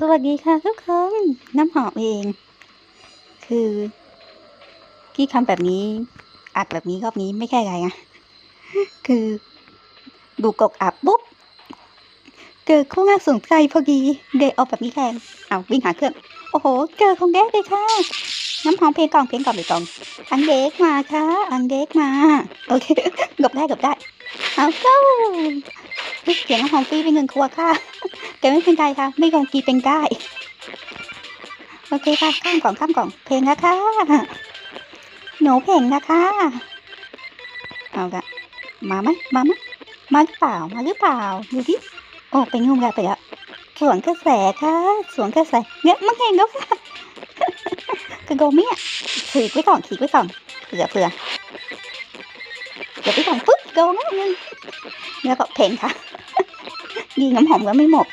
สวัสดีค่ะทุกคน น้ำหอมเอง คือที่ทำแบบนี้ อัดแบบนี้รอบนี้ไม่ใช่อะไรนะคือ ดูกกอับปุ๊บเกิดข้อง่าสนใจพอดีเดยเอาแบบนี้แทนเอาวิ่งหาเครื่อง โอ้โห เจอของแด้เลยค่ะ น้ำหอมเพลงกล่องเพลงกล่องเพลงกล่อง อันเด็กมาค่ะ อันเด็กมา โอเคหลบได้หลบได้ เอาเข้าเสียงน้ำหอมฟรีเป็นเงินครัวค่ะแต่ไม่เป็นไรค่ะ ไม่กลงกีเป็นได้ โอเคค่ะ ข้ามกล่องข้ามกล่อง เพลงนะคะหนูเพลงนะคะเอาละมาไหมมาไหมมาหรือเปล่า มาหรือเปล่า ดูดิโอ้เป็นงงแล้วไปแล้วสวนกระแสค่ะ สวนกระแสเนี่ยมันเห็นแล้วค่ะ กระโดดเนี่ยขีดไว้ก่อนขีดไว้ก่อนเผื่อเผื่อเดี๋ยวไปก่อนปุ๊บโดนแล้วนึงแล้วก็เพลงค่ะยิงน้ำหอมก็ไม่หมด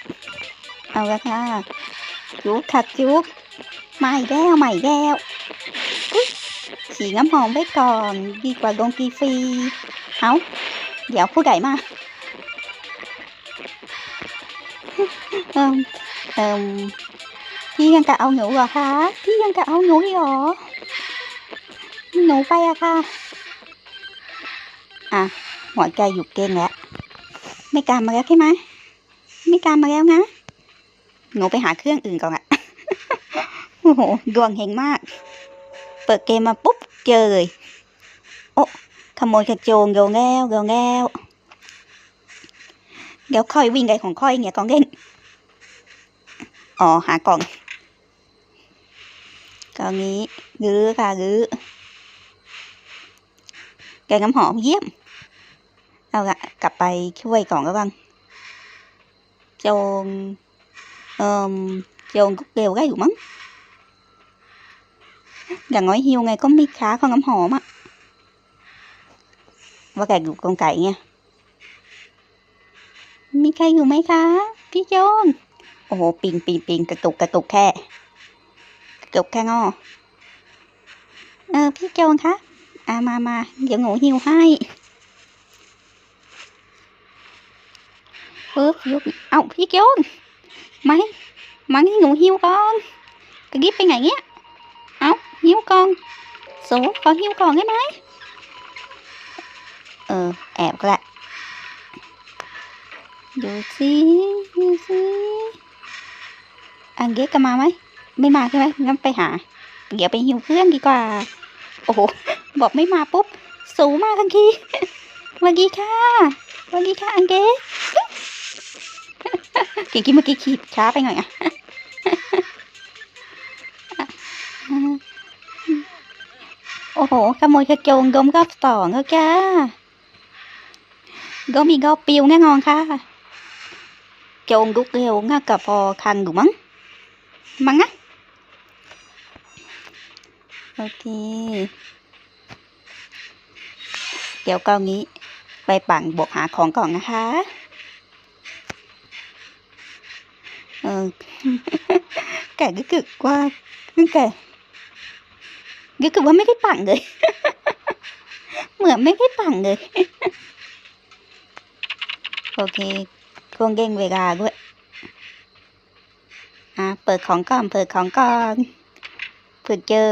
เอาละค่ะจุ๊บค่ะจุ๊บใหม่แล้วใหม่แล้วอุ๊ยฉีดน้ำหอมไว้ก่อน ดีกว่าลงฟรี เอาเดี๋ยวผู้ใหญ่มา เอิมเอิม พี่ยังกะเอาหนูเหรอคะ พี่ยังกะเอาหนูอีกเหรอ หนูไปอะค่ะ อะหัวใจหยุดเก้งแล้ว ไม่การมาแล้วใช่ไหม ไม่การมาแล้วนะ หนูไปหาเครื่องอื่นก่อนอะโอ้โห ดวงเฮงมาก เปิดเกมมาปุ๊บเจอเลย โอ้ขโมยกระโจงโยงแล้วโยงแล้วเดี๋ยวค่อยวิ่งไกของค่อยเนี่ยกองเล่น อ๋อ หากล่อง ราวนี้รื้อค่ะรื้อแกงน้ำหอมเยี่ยม เอาละกลับไปช่วยกล่องก็บ้างโจงเอ่อจงก็เกลียวได้อยู่มั้งอย่างน้อยฮิวไงก็มีค้าของน้ำหอมอะว่าแกอยู่กองไก่ไงมีใครอยู่ไหมคะ พี่โจงโอ้โห ปิงปิงปิงกระตุกกระตุกแค่ cậy nha Mi cây đủ mấy khá Phía chôn Ồ pin pin pin cà tục cà tục khe Cà tục khe ngò Ờ phía chôn khá À mà mà giờ ngủ hiêu hai Phước phước Ốc phía chôn Mấy มันให้หนูหิวก่อนกระดิบไปไหนเนี่ยเอาหิวก่อนโสขอหิวก่อนได้ไหมเออแอบก็แหละดูสิดูสิอันเกตก็มาไหม ไม่มาใช่ไหมงั้นไปหา เดี๋ยวไปหิวเพื่อนดีกว่า โอ้โห บอกไม่มาปุ๊บ สูงมากทันทีวัสดีค่ะวัสดีค่ะอันเกตกี่กี้เมื่อกี้ขีดช้าไปหน่อยอะโอ้โห ขโมยกระโจงดมรอบสองแล้วจ้าก็มีก็ปิวแน่นอนค่ะ โจงลุกเร็วง่ากับพอคันอยู่มั้งมั้งนะ โอเคเดี๋ยวเก็งี้ ไปปั่นบวกหาของก่อนนะคะ เออแกก็คือว่าคือแกก็คือว่าไม่ได้ปั่นเลย เหมือนไม่ได้ปั่นเลย โอเคคงเก่งเวลาด้วยอะเปิดของก่อน เปิดของก่อนเผื่อเจอ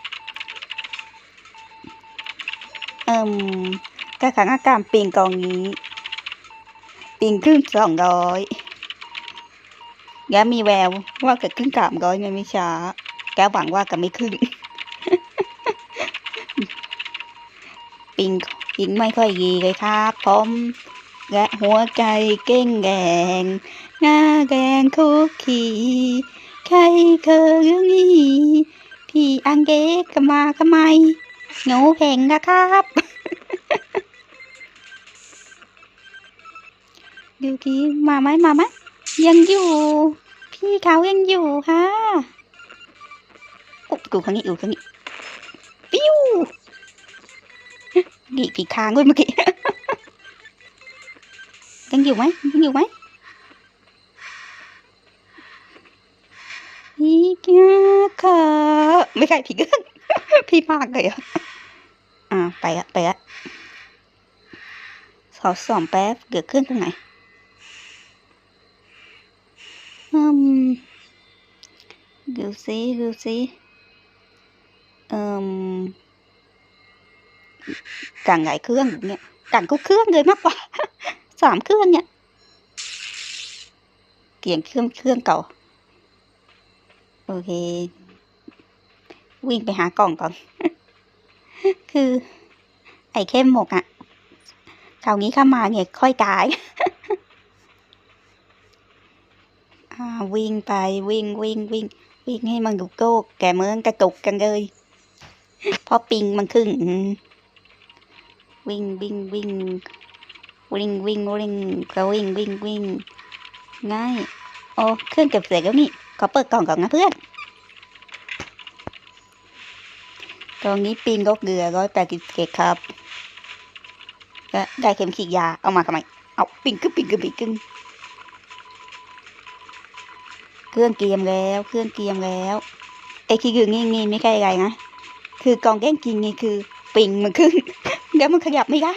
มกเน็ตแกระขังอาการปิงกองนี้ ปิงขึ้นสองร้อยแกมีแววว่าเกิดขึ้นกามร้อยในไม่ช้า แกหวังว่าจะไม่ขึ้น ปิงปิงไม่ค่อยดีเลยครับผมและหัวใจเก้งแกงหน้าแดงคุกคีใครเคยเรื่องนี้พี่อังเกกก็มาทำไมหนูเพงนะครับ ดูทีมาไหมมาไหมยังอยู่ พี่เขายังอยู่ค่ะกูครั้งนี้อยู่ครั้งนี้ปิ้วดีผีค้างด้วยเมื่อกี้ยังอยู่ไหมยังอยู่ไหมอีกาค่ะไม่ใช่ผีเกิ้งพี่มากเลยอะอ่าไปละไปละขอสอบแป๊บเกิดเครื่องตรงไหน อืมดูสิดูสิเอ่ม càng ngại เครื่องเนี่ย càng có เครื่องเลยมากกว่าสามเครื่องเนี่ยเกี่ยงเครื่องเครื่องเก่า โอเค วิ่งไปหากล่องก่อน คือ ไอ้เข้มหมกอะ่ะคราวนี้เข้ามาเนี่ยค่อยตาย อ่า วิ่งไปวิ่งวิ่งวิ่ง วิ่งให้มันดุโก้แกเมืองกระตุกกันเลยเพราะปิงมันขึ้นอืมวิ่งวิ่งวิ่งวิ่งวิ่งวิ่งก็วิ่งวิ่งวิ่งง่ายโอ้เครื่องเก็บเสร็จแล้วนี่ขอเปิดกล่องก่อนนะเพื่อนตรงนี้ปีนก็เกลือร้อยแปดสิบเกตครับและได้เข็มฉีดยาเอามาทำไมเอาปิงกึ่งปิงกึ่งปิงกึ่ง เครื่องเกียมแล้ว เครื่องเกียมแล้วไอ้คืองี้งี้ไม่ใช่อะไรนะคือกองแก้งกินนี่คือปิงมันขึ้นเดี๋ยวมันขยับไม่ได้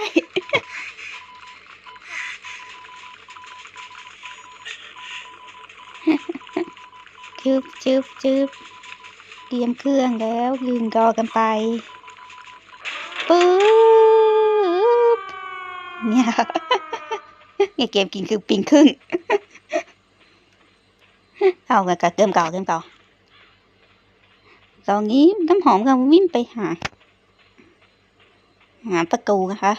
จึบจึบจึบเตรียมเครื่องแล้วยืนรอกันไปปึ๊บเนี่ยเนี่ยเกมกินคือปิงครึ่ง เอากันกับเติมเก่าเติมเก่าตอนนี้น้ำหอมกำลังวิ่งไปหา หาประตูนะคะ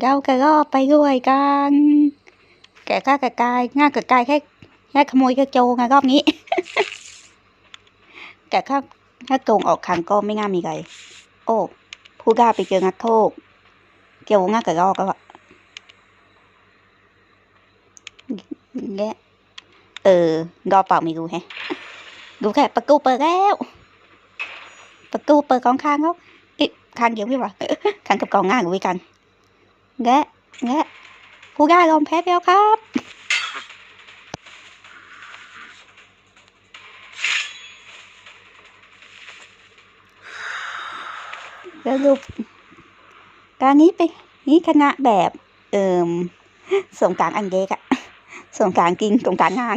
เรากระรอกไปด้วยกันแกกล้ากระกายง่ากระกายแค่แค่ขโมยกระโจงอะรอบนี้ แต่ถ้าถ้าโจงออกคันก็ไม่ง่ามีไร โอ้ผู้กล้าไปเจองักโทกเกี่ยวง่ากระรอกแล้วอะ แกเออรอเปล่าไม่รู้แฮะดูแค่ประตูเปิดแล้ว ประตูเปิดกองข้างแล้วอีกข้างเดียวไม่หรอข้างกับกองง่ายกว่กันแงะแงะผู้ก้ายอมแพ้แล้วครับสรุปการนี้ไปนี้คณะแบบ เอ่มสงการอันเด็กอะ สงการกินสงการงาน